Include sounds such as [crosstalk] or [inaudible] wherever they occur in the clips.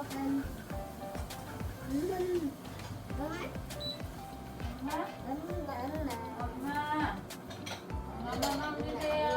open. Mama, mama, mama, mama, mama, mama, mama, mama, mama, mama, mama, mama, mama, mama,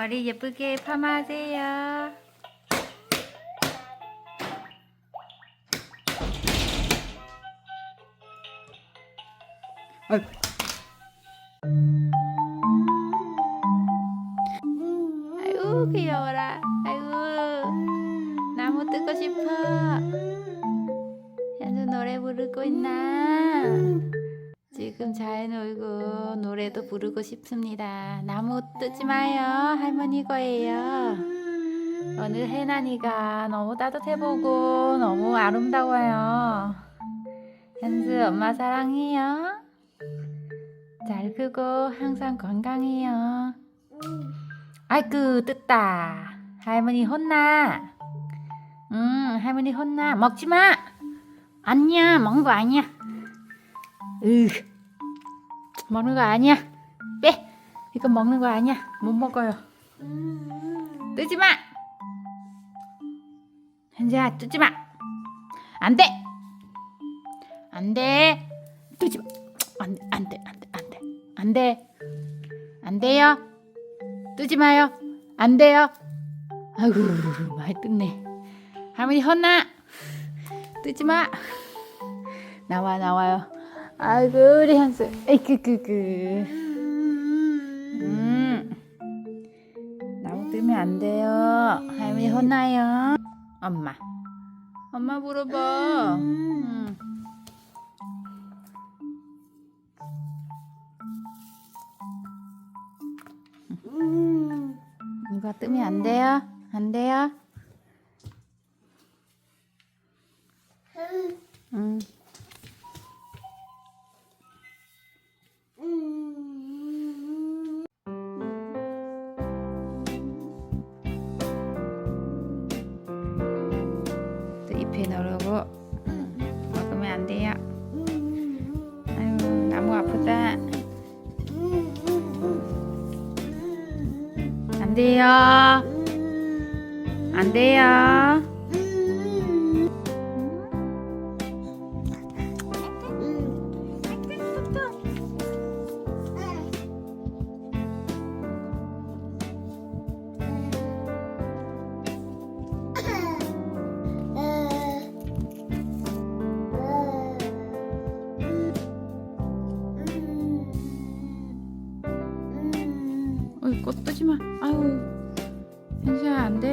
머리 예쁘게 파마하세요. 아이고 귀여워라. 아이고 나무 뜨고 싶어. 현수 노래 부르고 있나? 지금 잘 놀고 노래도 부르고 싶습니다. 나무 뜨지 마요. 할머니 거예요. 오늘 해나니가 너무 따뜻해 보고 너무 아름다워요. 현수 엄마 사랑해요. 잘 크고 항상 건강해요. 아이쿠 뜯다. 할머니 혼나. 응 할머니 혼나. 먹지 마. 아니야 먹는 거 아니야. 으 먹는 거 아니야. 빼. 이거 먹는 거 아니야. 못 먹어요. 뜨지 마. 현재야 뜨지 마. 안 돼. 안 돼. 뜨지 마. 안 돼. 안 돼. 안 돼. 안 돼. 안 돼. 안 돼요. 뜨지 마요. 안 돼요. 아이고 많이 뜯네. 할머니 혼나. 뜨지 마. 나와 나와요. 아이고 우리 현수. 에이크크크. 음. 나무 뜨면 안 돼요. 할머니 혼나요. 엄마. 엄마 물어봐. 음. 이거 뜨면 안 돼요. 안 돼요. 음. 돼요. 아유 나무 아프다. 안 돼요. 안 돼요. 이것 뜨지 마. 아유, 현수야 안 돼.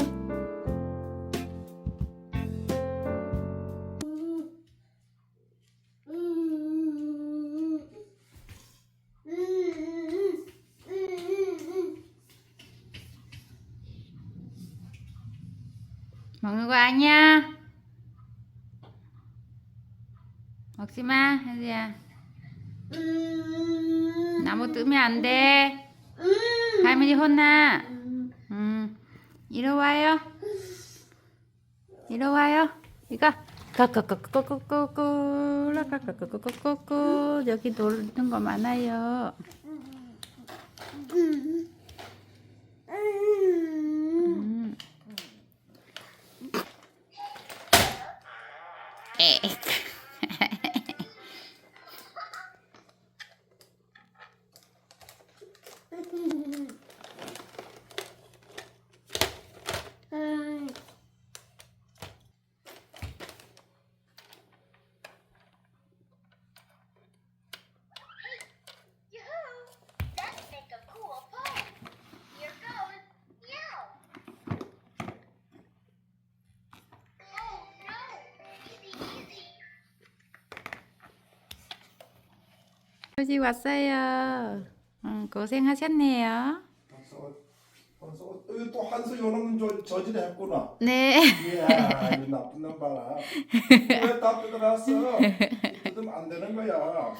먹는 거 아니야? 먹지 마, 현수야. 나무 뜨면 안 돼. 할머니 혼나. 음, 이리 와요. 이리 와요. 이거. 까까까까까까까꾸 라까까까까까꾸 여기 놀는 거 많아요. 아버지 왔어요. 응, 고생하셨네요. 어, 또 한수 요놈 저 저질 했구나. 네. 이야 이 나쁜 놈 봐라. 왜다 뜯어놨어? 뜯으면 안 되는 거야.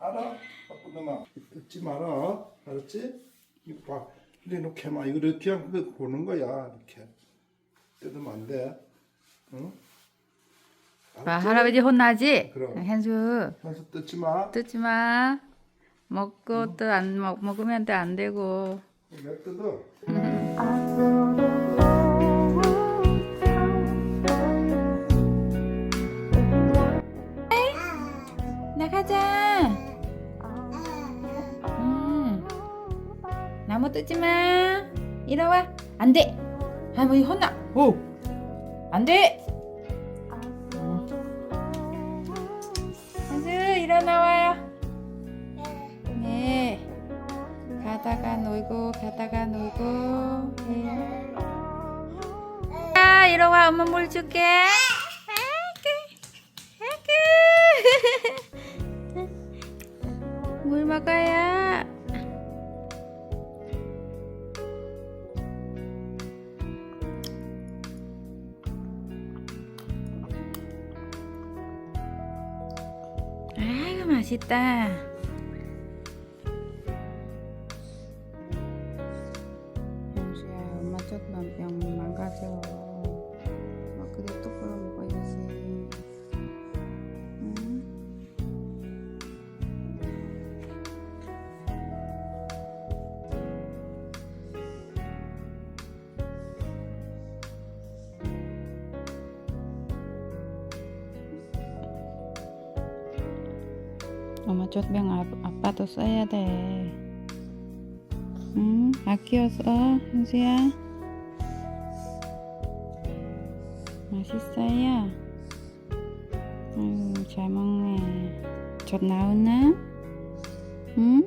알아? 나쁜 놈아. 뜯지 마라. 알았지? 이거 봐. 이래 놓게 막 이거 이렇게 그냥 그 보는 거야. 이렇게 뜯으면 안 돼. 응? 봐, 알았지? 할아버지 혼나지? 그럼. 현수, 한수 뜯지 마. 뜯지 마. 먹고 또안 먹, 먹으면 또 안 되고. 왜 뜯어? 나가자. 음. 나무 뜯지 마. 이리 와. 안 돼. 할머니 혼나. 오. 안 돼. 놀고 가다가 놀고. 네. 아, 이리 와. 엄마 물 줄게. 아이고. 아이고. [laughs] 물 먹어요. 아이고 맛있다. 엄마 조금만 병 망가져. 엄마 그래 똑바로 먹어야지. 응? 엄 맛있어요. 아유 잘 먹네. 젖 나오나? 응?